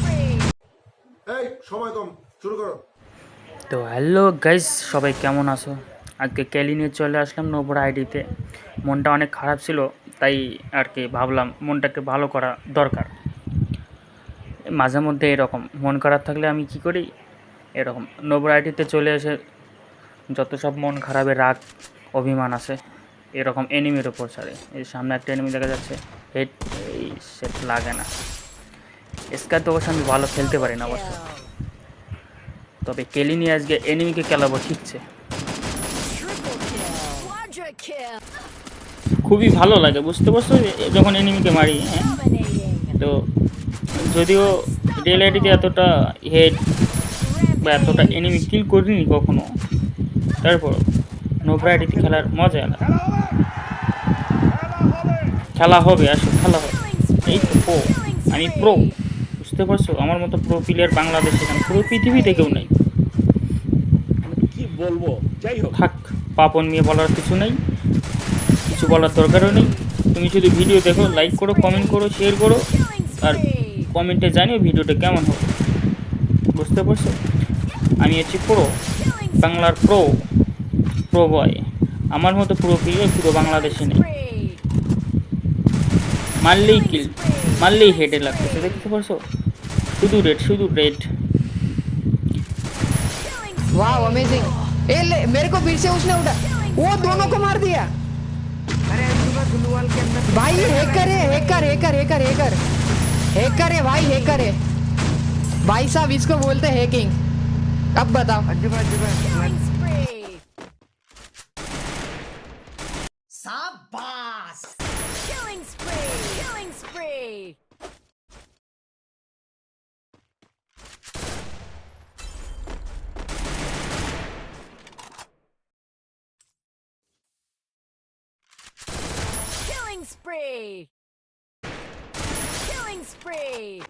ভাই এই সময় কম শুরু করো। তো হ্যালো গাইস সবাই কেমন আছো? আজকে ক্যালি নিয়ে চলে আসলাম নোবরা আইডিতে। মনটা অনেক খারাপ ছিল তাই আর কি ভাবলাম মনটাকে ভালো করা দরকার। মাঝে মধ্যে এরকম মন খারাপ থাকলে আমি কি করি? এরকম নোবরা আইডিতে চলে এসে যত সব মন খারাপে রাগ অভিমান আছে এরকম এনিমির ওপর ছাড়ে। এর সামনে একটা এনিমি দেখা যাচ্ছে হেড সেট লাগে না। স্কার অবশ্য আমি ভালো খেলতে পারি না অবশ্য। তবে কেলিনি আজকে এনিমিকে খেলাবো ঠিকছে খুবই ভালো লাগে, বুঝতে পারছ? যখন এনিমিকে মারি হ্যাঁ? তো যদিও রিয়েল আইডিতে এতটা হেড বা এতটা এনিমি কিল করিনি কখনো, তারপর নোভরা আইডিতে খেলার মজা খেলা হবে আসো খেলা হবে। এই তো প্রো আমি প্রো বুঝতে পারছ? আমার মতো প্রো প্লেয়ার বাংলাদেশে এখানে পুরো পৃথিবীতে কেউ নেই। কি বলব? যাই হোক। থাক পাপন নিয়ে বলার কিছু নেই কিছু বলার দরকারও নেই। তুমি শুধু ভিডিও দেখো লাইক করো কমেন্ট করো শেয়ার করো আর. কমেন্টে জানিও ভিডিওটা কেমন হবে। বুঝতে পারছ? আমি হচ্ছি প্রো বাংলার প্রো প্রো বয় আমার মতো পুরো প্লেয়ার পুরো বাংলাদেশে নেই. মারলেই কিল মারলেই হেডে লাগতেছে দেখতে পারছো শুধু রেড শুধু রেড Killing वाह अमेजिंग ए ले मेरे को फिर से उसने उठा वो दोनों को मार दिया भाई ये हैकर है hacker hacker hacker hacker hacker है भाई हैकर है भाई साहब इसको बोलते हैं हैकिंग अब बताओ spree. Killing spree.